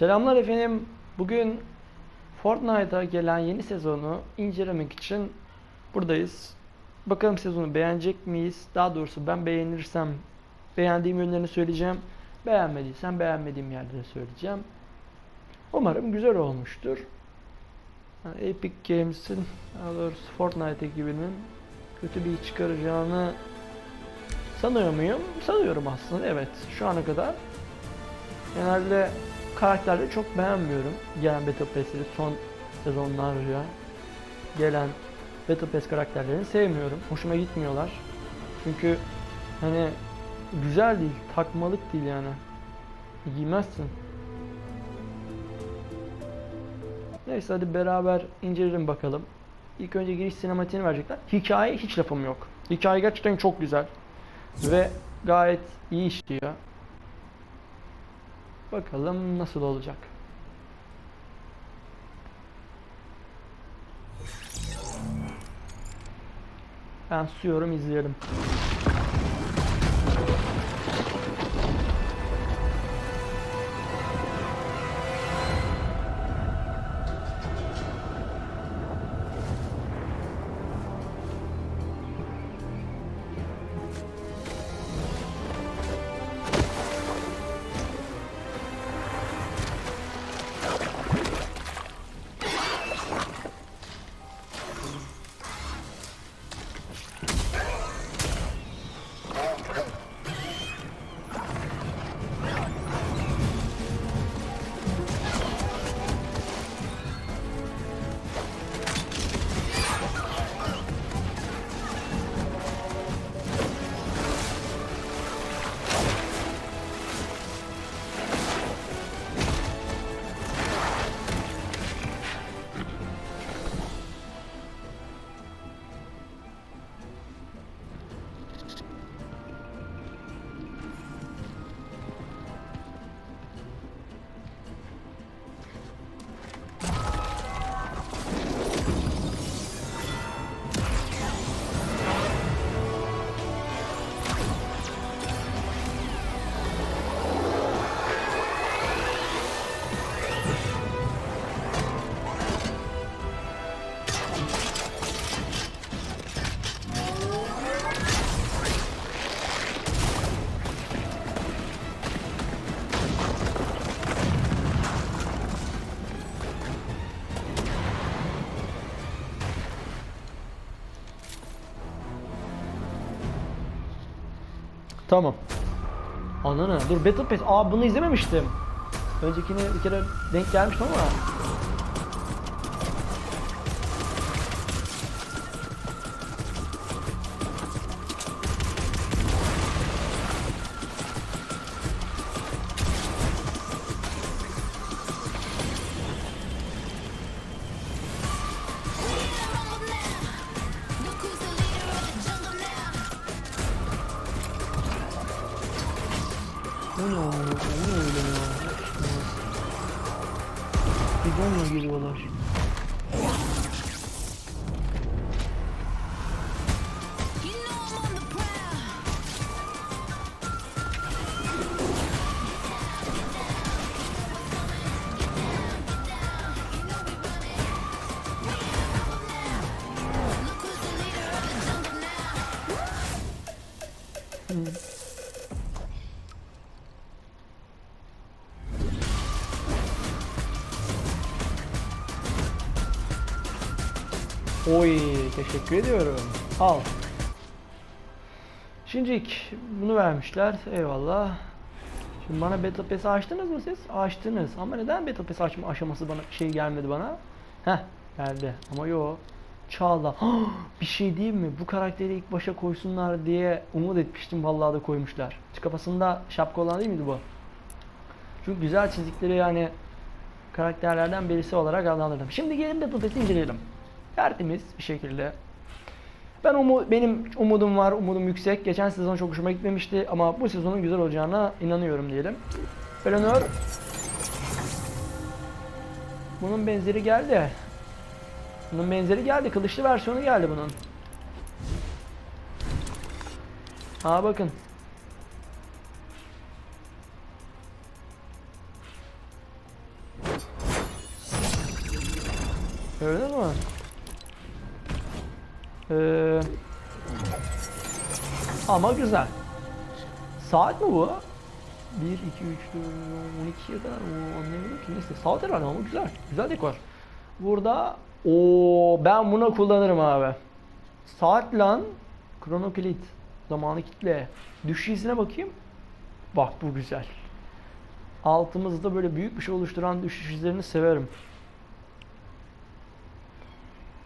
Selamlar efendim. Bugün Fortnite'a gelen yeni sezonu incelemek için buradayız. Bakalım sezonu beğenecek miyiz? Daha doğrusu ben beğenirsem beğendiğim yönlerini söyleyeceğim. Beğenmediysem beğenmediğim yerleri söyleyeceğim. Umarım güzel olmuştur. Epic Games'in, daha doğrusu Fortnite ekibinin kötü bir çıkaracağını sanıyor muyum? Sanıyorum aslında. Evet. Şu ana kadar genelde karakterleri çok beğenmiyorum. Gelen Battle Pass'leri son sezonlarca gelen Battle Pass karakterlerini sevmiyorum. Hoşuma gitmiyorlar. Çünkü hani güzel değil, takmalık değil yani. Giymezsin. Neyse hadi beraber inceleyelim bakalım. İlk önce giriş sinematiğini verecekler. Hikaye hiç lafım yok. Hikaye gerçekten çok güzel. Ve gayet iyi işliyor. Bakalım nasıl olacak. Ben susuyorum izleyelim. Tamam. Ananı. Dur Battle Pass. Aa bunu izlememiştim. Öncekini bir kere denk gelmiştim ama. olurlar. Oy teşekkür ediyorum. Al. Şimdi bunu vermişler. Eyvallah. Şimdi bana Battle Pass'i açtınız mı siz? Açtınız. Ama neden Battle Pass açma aşaması bana şey gelmedi bana? Heh geldi. Ama yo. Çağla. bir şey diyeyim mi? Bu karakteri ilk başa koysunlar diye umut etmiştim. Vallahi da koymuşlar. Şu kafasında şapka olan değil miydi bu? Çünkü güzel çizikleri yani karakterlerden birisi olarak adlandırdım. Şimdi gelin Battle Pass'i inceleyelim. Tertemiz bir şekilde. Ben umu, benim umudum var, umudum yüksek. Geçen sezon çok hoşuma gitmemişti ama bu sezonun güzel olacağına inanıyorum diyelim. Eleanor. Bunun benzeri geldi. Bunun benzeri geldi. Kılıçlı versiyonu geldi bunun. Ha bakın. Gördün mü? Ee, ama güzel. Saat mi bu? 1, 2, 3, 4, 12'ye kadar anlayamadım ki. Neyse saat herhalde ama güzel. Güzel dekor. Burada o ben buna kullanırım abi. Saat lan krono kilit. Zamanı kitle. Düşüş izine bakayım. Bak bu güzel. Altımızda böyle büyük bir şey oluşturan düşüş izlerini severim.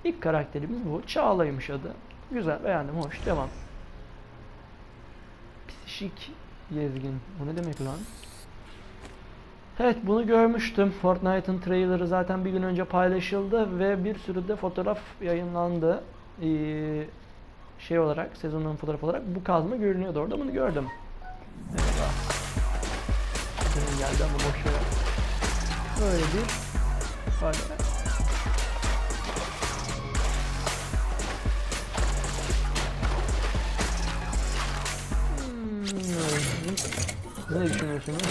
İlk karakterimiz bu. Çağla'ymış adı. Güzel beğendim hoş devam. Psişik gezgin. Bu ne demek lan? Evet bunu görmüştüm. Fortnite'ın trailerı zaten bir gün önce paylaşıldı ve bir sürü de fotoğraf yayınlandı. Ee, şey olarak, sezonun fotoğrafı olarak bu kazma görünüyordu orada bunu gördüm. Evet. Benim geldi ama boş. Böyle bir böyle. Ne düşünüyorsunuz?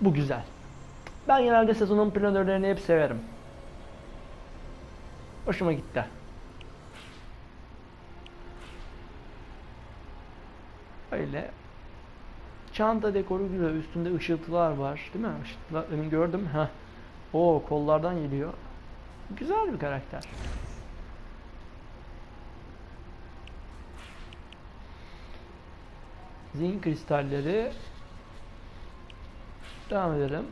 Bu güzel. Ben genelde sezonun planörlerini hep severim. Hoşuma gitti. Öyle. Çanta dekoru güzel. Üstünde ışıltılar var. Değil mi? Işıltılar. Demin gördüm. Ha. O kollardan geliyor. Güzel bir karakter. Zihin kristalleri Devam edelim.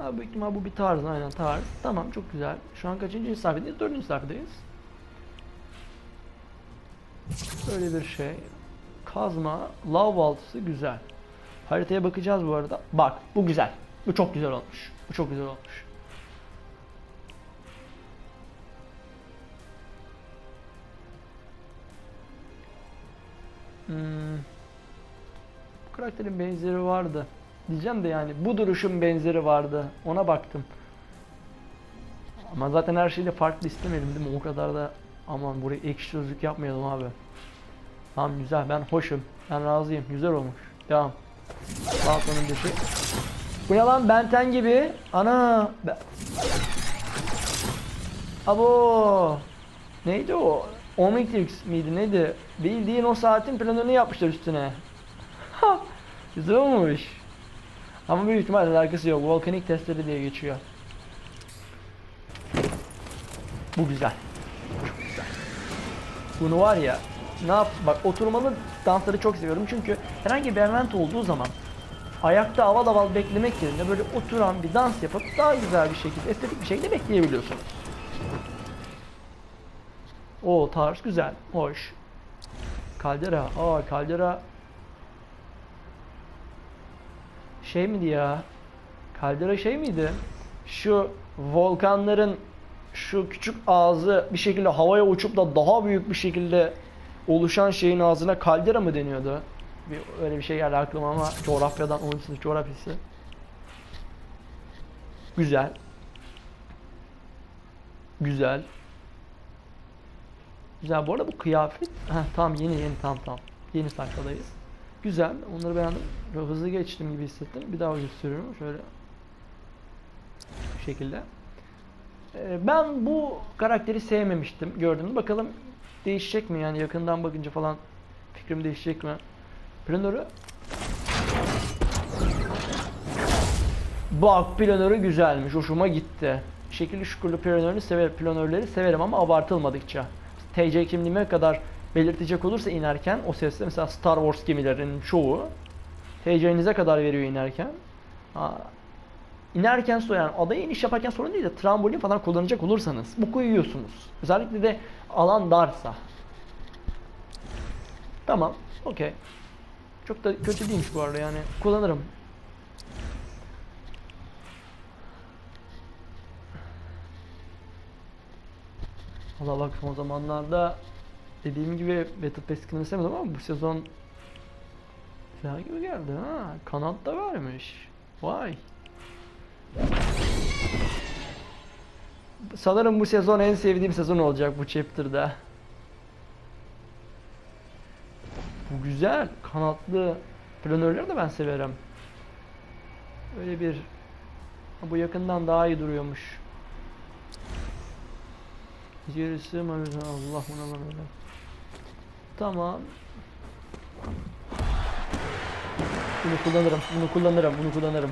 Abi büyük ihtimal bu bir tarz aynen tarz. Tamam çok güzel. Şu an kaçıncı sayfadayız? Dördüncü sayfadayız. Böyle bir şey. Kazma, lav baltası güzel. Haritaya bakacağız bu arada. Bak bu güzel. Bu çok güzel olmuş. Bu çok güzel olmuş. Hmm. Karakterin benzeri vardı. Diyeceğim de yani bu duruşun benzeri vardı. Ona baktım. Ama zaten her şeyle farklı istemedim değil mi? O kadar da aman buraya ekşi sözlük yapmayalım abi. Tamam güzel ben hoşum. Ben razıyım. Güzel olmuş. Devam. Balkonun dışı. Bu ne lan Benten gibi. Ana. Be... Abo. Neydi o? Omnitrix miydi neydi? Bildiğin o saatin planını yapmışlar üstüne. Güzel olmuş. Ama büyük ihtimalle alakası yok. Volkanik testleri diye geçiyor. Bu güzel. Çok güzel. Bunu var ya ne yap bak oturmalı dansları çok seviyorum çünkü herhangi bir event olduğu zaman ayakta aval aval beklemek yerine böyle oturan bir dans yapıp daha güzel bir şekilde estetik bir şekilde bekleyebiliyorsunuz. O tarz güzel, hoş. Kaldera, aa kaldera şey miydi ya? Kaldera şey miydi? Şu volkanların şu küçük ağzı bir şekilde havaya uçup da daha büyük bir şekilde oluşan şeyin ağzına kaldera mı deniyordu? Bir, öyle bir şey geldi aklıma ama coğrafyadan onun için coğrafyası. Güzel. Güzel. Güzel. Bu arada bu kıyafet... Heh, tamam yeni yeni tamam tamam. Yeni sayfadayız. Güzel. Onları beğendim. Böyle hızlı geçtim gibi hissettim. Bir daha gösteriyorum. Şöyle. Bu şekilde. Ee, ben bu karakteri sevmemiştim. Gördüm. Bakalım değişecek mi yani yakından bakınca falan fikrim değişecek mi? Planörü Bak planörü güzelmiş. Hoşuma gitti. Şekilli şukurlu planörünü sever, planörleri severim ama abartılmadıkça. TC kimliğime kadar belirtecek olursa inerken o sesle mesela Star Wars gemilerinin çoğu TC'nize kadar veriyor inerken. Ha, inerken so yani adaya iniş yaparken sorun değil de trambolin falan kullanacak olursanız bu koyuyorsunuz. Özellikle de alan darsa. Tamam. Okey. Çok da kötü değilmiş bu arada yani. Kullanırım. Allah bak son zamanlarda dediğim gibi Battle Pass kılmışsamadım ama bu sezon güzel gibi geldi ha. Kanat da varmış. Vay. Sanırım bu sezon en sevdiğim sezon olacak bu chapter'da. Bu güzel. Kanatlı planörleri de ben severim. Öyle bir bu yakından daha iyi duruyormuş. Gerisi Allah buna böyle. Tamam. Bunu kullanırım, bunu kullanırım, bunu kullanırım.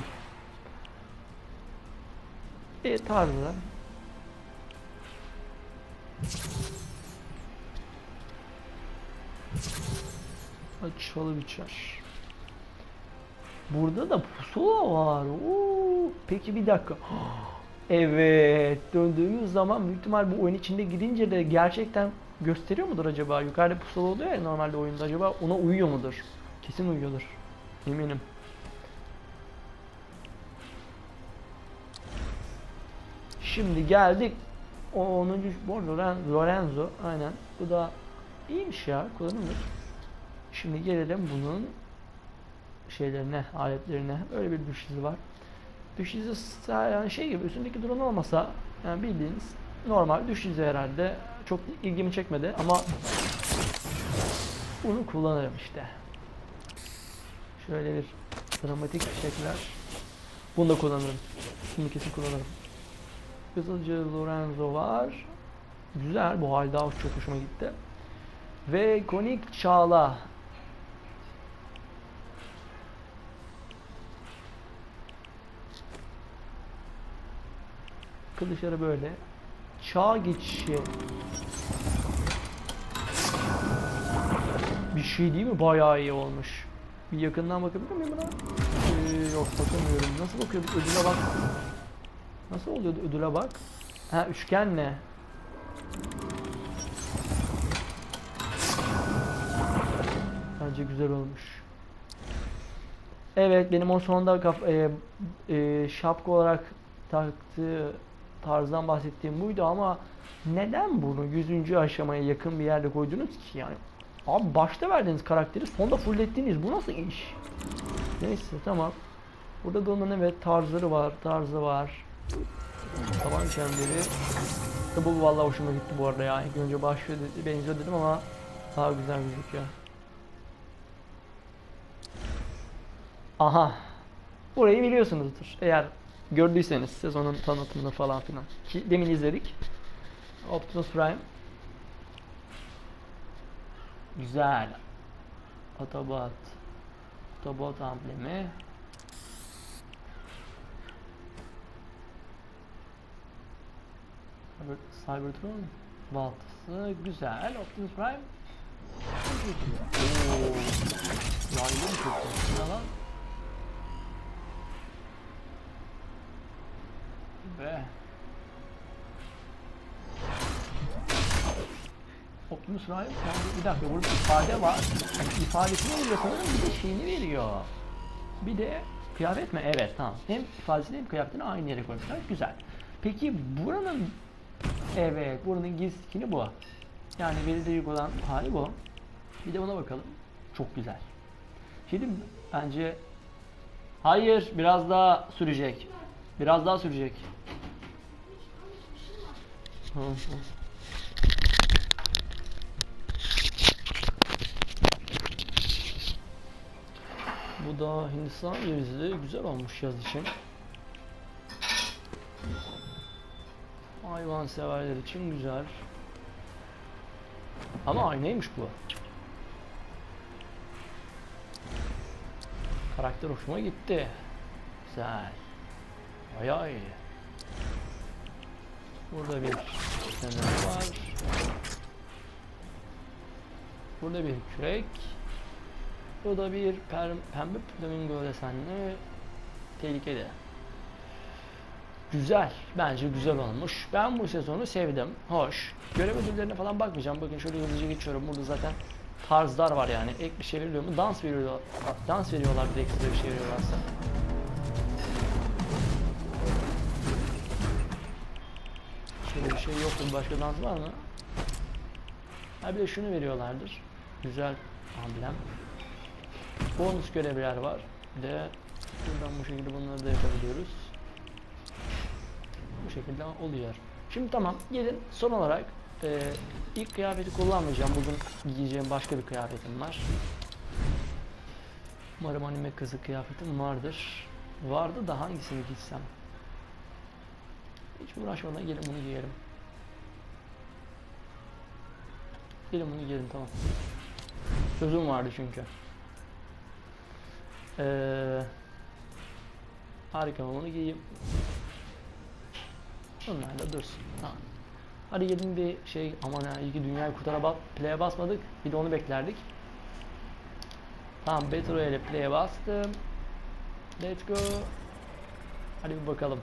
E tarzı. Açalı biçer. Burada da pusula var. Oo, peki bir dakika. Evet, döndüğümüz zaman büyük ihtimal bu oyun içinde gidince de gerçekten gösteriyor mudur acaba? Yukarıda pusula oluyor ya normalde oyunda acaba ona uyuyor mudur? Kesin uyuyordur. Eminim. Şimdi geldik. O 10. bu arada Loren- Lorenzo aynen. Bu da iyiymiş ya kullanılır. Şimdi gelelim bunun şeylerine, aletlerine. Öyle bir düş izi var. Düş izi yani şey gibi üstündeki drone olmasa yani bildiğiniz normal düş izi herhalde. Çok ilgimi çekmedi ama bunu kullanırım işte. Şöyle bir dramatik fişekler. Bunu da kullanırım. Bunu kesin kullanırım. Kızılcı Lorenzo var. Güzel bu halde çok hoşuma gitti. Ve konik çağla. Kılıçları böyle. Çağ geçişi. Bir şey değil mi? Bayağı iyi olmuş. Bir yakından bakabilir miyim buna? Ee, yok bakamıyorum. Nasıl bakıyor? Ödüle bak. Nasıl oluyordu ödüle bak? Ha üçgen ne? Bence güzel olmuş. Evet benim o sonunda kaf e, e, şapka olarak taktığı tarzdan bahsettiğim buydu ama neden bunu 100. aşamaya yakın bir yerde koydunuz ki yani? Abi başta verdiğiniz karakteri sonda fullettiniz. Bu nasıl iş? Neyse tamam. Burada da onun evet tarzları var, tarzı var. Taban çemberi. İşte bu vallahi hoşuma gitti bu arada ya. İlk önce başlıyor dedi, benziyor dedim ama daha güzel gözüküyor. Aha. Burayı biliyorsunuzdur. Eğer gördüyseniz sezonun tanıtımını falan filan. Ki demin izledik. Optimus Prime. Güzel. Autobot. Autobot amblemi. Cyber, Cybertron baltası güzel. Optimus Prime. Oo. Yaylı çok güzel lan? Prime. Yani bir dakika burada ifade var. Yani ifadesini veriyor sanırım bir de şeyini veriyor. Bir de kıyafet mi? Evet tamam. Hem ifadesini hem kıyafetini aynı yere koymuşlar. Güzel. Peki buranın Evet, buranın skini bu. Yani belirleyici olan hali bu. Bir de ona bakalım. Çok güzel. Mi? Bence Hayır, biraz daha sürecek. Biraz daha sürecek. Hı hı. Bu da Hindistan cevizi güzel olmuş yaz için. Hayvan severler için güzel. Ama aynaymış bu. Karakter hoşuma gitti. Güzel. Bayağı iyi. Burada bir fener var. Burada bir kürek. Burada bir pembe flamingo desenli tehlikeli. Güzel. Bence güzel olmuş. Ben bu sezonu sevdim. Hoş. Görev ödüllerine falan bakmayacağım. Bakın şöyle hızlıca geçiyorum. Burada zaten tarzlar var yani. Ek bir şey veriliyor mu? Dans veriyorlar. Dans veriyorlar bir de ekstra bir şey veriyorlarsa. Şöyle bir şey yoktur. Başka dans var mı? Ha bir de şunu veriyorlardır. Güzel amblem. Bonus görevler var. Bir de buradan bu şekilde bunları da yapabiliyoruz. Bu şekilde oluyor. Şimdi tamam gelin son olarak e, ilk kıyafeti kullanmayacağım. Bugün giyeceğim başka bir kıyafetim var. Umarım anime kızı kıyafetim vardır. Vardı da hangisini giysem? Hiç uğraşmadan gelin bunu giyelim. Gelin bunu gelin tamam. Sözüm vardı çünkü. Ee, harika onu giyeyim. Onlar da dursun. Tamam. Hadi gelin bir şey aman ya iyi ki dünyayı kurtara bas, play'e basmadık. Bir de onu beklerdik. Tamam Battle Royale'e play'e bastım. Let's go. Hadi bir bakalım.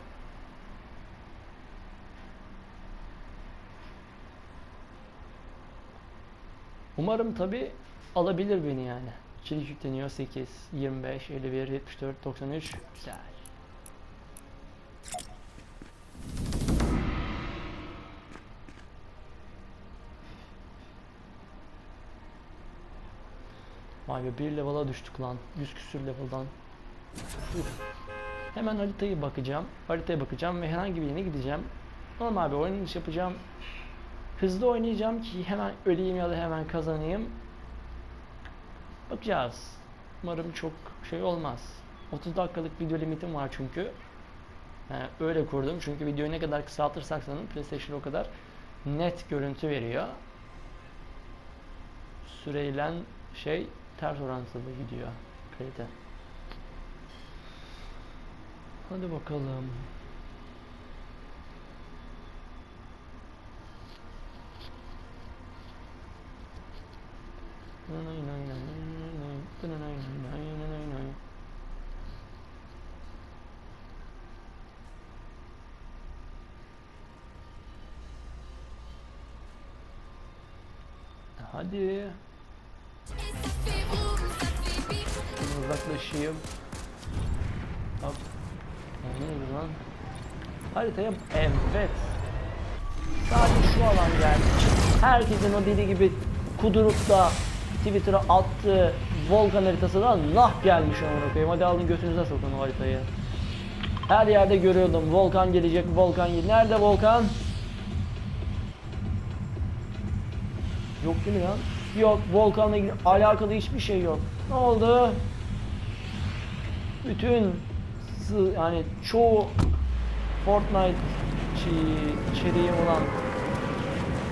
Umarım tabi alabilir beni yani. Çelik yükleniyor 8, 25, 51, 74, 93. Güzel. Vay be bir level'a düştük lan. 100 küsür level'dan. Hemen haritayı bakacağım. Haritaya bakacağım ve herhangi bir yerine gideceğim. Normal bir oynanış yapacağım. Hızlı oynayacağım ki hemen öleyim ya da hemen kazanayım. Bakacağız. Umarım çok şey olmaz. 30 dakikalık video limitim var çünkü. He, öyle kurdum çünkü videoyu ne kadar kısaltırsak sanırım PlayStation o kadar net görüntü veriyor. Süreyle şey ters orantılı gidiyor kalite. Hadi bakalım. Hadi. Şunu uzaklaşayım. Hop. Ne lan? Haritaya evet. Sadece şu alan geldi. Herkesin o deli gibi kudurup da Twitter'a attığı volkan haritası da nah gelmiş ona koyayım. Hadi alın götünüze sokun haritayı. Her yerde görüyordum. Volkan gelecek, volkan. Nerede volkan? Yok değil mi lan? Yok, volkanla ilgili alakalı hiçbir şey yok. Ne oldu? Bütün yani çoğu Fortnite içeriği olan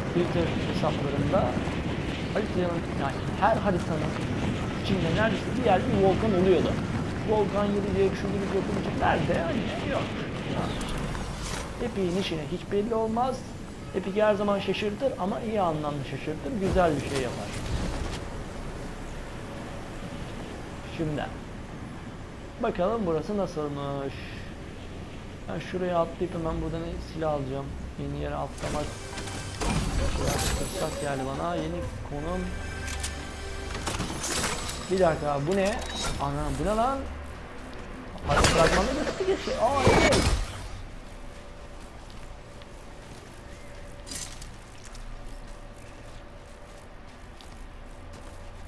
Twitter hesaplarında haritanın yani her haritanın içinde neredeyse bir yerde bir volkan oluyordu. Volkan gelecek, şu gibi yapılacak. Nerede? Hani yok. Epic'in işine hiç belli olmaz. Epic her zaman şaşırtır ama iyi anlamda şaşırtır. Güzel bir şey yapar. Şimdi bakalım burası nasılmış. Ben şuraya atlayıp hemen buradan silah alacağım. Yeni yere atlamak fırsat geldi bana. Yeni konum. Bir dakika bu ne? Anam bu ne lan? Hadi fragmanda nasıl şey? Aa evet.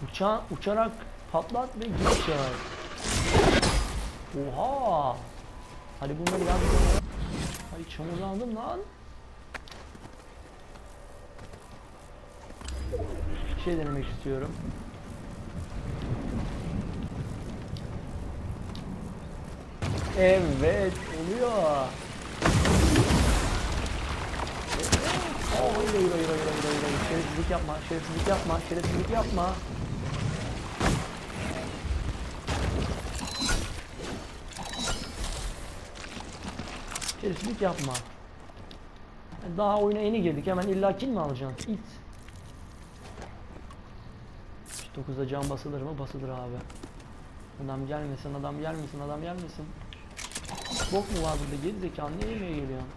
Uça uçarak patlat ve gir çağır. Oha! Hadi bunları biraz Ay çamurlandım lan. Bir şey denemek istiyorum. Evet, oluyor. Oh, hayır, hayır, hayır, hayır, hayır, hayır. Şerefsizlik yapma, şerefsizlik yapma, şerefsizlik yapma. Şerefsizlik yapma. Daha oyuna yeni girdik hemen illa kill mi alacaksın? İt. 9'da can basılır mı? Basılır abi. Adam gelmesin, adam gelmesin, adam gelmesin. Bok mu var burada? Geri zekalı niye yemeğe geliyorsun?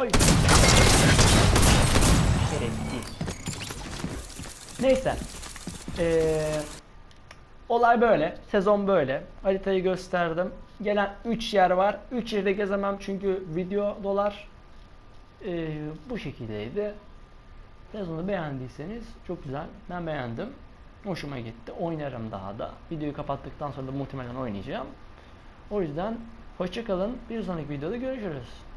Oy. Neyse. Ee, olay böyle. Sezon böyle. Haritayı gösterdim. gelen 3 yer var. 3 yerde gezemem çünkü video dolar. Ee, bu şekildeydi. Sezonu beğendiyseniz çok güzel. Ben beğendim. Hoşuma gitti. Oynarım daha da. Videoyu kapattıktan sonra da muhtemelen oynayacağım. O yüzden hoşçakalın. Bir sonraki videoda görüşürüz.